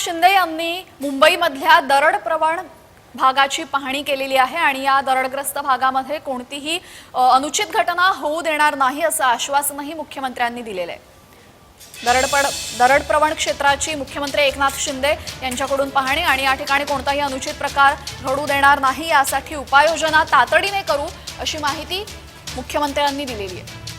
शिंदे यांनी मुंबईमधल्या दरड प्रवण भागाची पाहणी केलेली आहे आणि या दरडग्रस्त भागामध्ये कोणतीही अनुचित घटना होऊ देणार नाही असं आश्वासनही मुख्यमंत्र्यांनी दिलेलं आहे. दरडपड दरड प्रवण क्षेत्राची मुख्यमंत्री एकनाथ शिंदे यांच्याकडून पाहणी आणि या ठिकाणी कोणताही अनुचित प्रकार घडू देणार नाही यासाठी उपाययोजना तातडीने करू अशी माहिती मुख्यमंत्र्यांनी दिलेली आहे.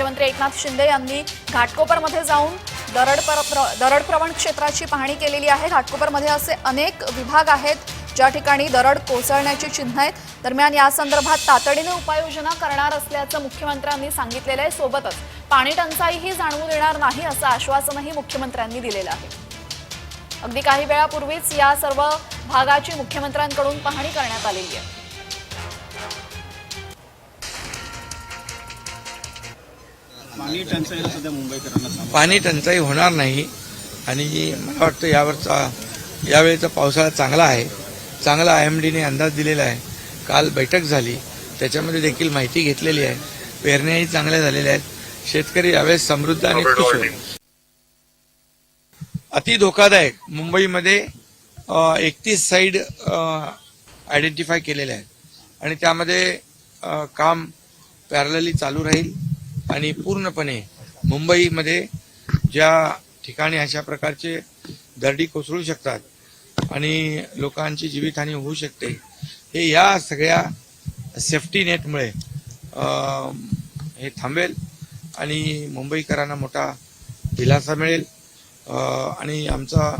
मुख्यमंत्री एकनाथ शिंदे यांनी घाटकोपरमध्ये जाऊन दरड प्र- दरड प्रवण क्षेत्राची पाहणी केलेली आहे. घाटकोपरमध्ये असे अनेक विभाग आहेत ज्या ठिकाणी दरड कोसळण्याची चिन्ह आहेत. दरम्यान या संदर्भात तातडीने उपाययोजना करणार असल्याचं मुख्यमंत्र्यांनी सांगितलेलं आहे. सोबतच पाणी टंचाईही जाणवू देणार नाही असं आश्वासनही मुख्यमंत्र्यांनी दिलेलं आहे. अगदी काही वेळापूर्वीच या सर्व भागाची मुख्यमंत्र्यांकडून पाहणी करण्यात आलेली आहे. पाणी टंचाईला सध्या मुंबईकरांना सामोरं पाणी टंचाई होणार नाही. आणि मला वाटतं यावरचा यावेळेचा पावसाळा चांगला आहे. चांगला आय एम डीने अंदाज दिलेला आहे. काल बैठक झाली. त्याच्यामध्ये देखील माहिती घेतलेली आहे. पेरण्याही चांगल्या झालेल्या आहेत. शेतकरी यावेळेस समृद्ध आणि खुश होईल अति धोकादायक. मुंबईमध्ये एकतीस साईड आयडेंटिफाय केलेल्या आहेत. आणि त्यामध्ये काम पॅरलली चालू राहील. आणि पूर्णपणे मुंबईमध्ये ज्या ठिकाणी अशा प्रकारचे दरडी कोसळू शकतात आणि लोकांची जीवितहानी होऊ शकते हे या सगळ्या सेफ्टी नेटमुळे हे थांबेल आणि मुंबईकरांना मोठा दिलासा मिळेल. आणि आमचा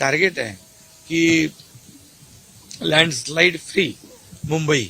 टार्गेट आहे की लँडस्लाईड फ्री मुंबई.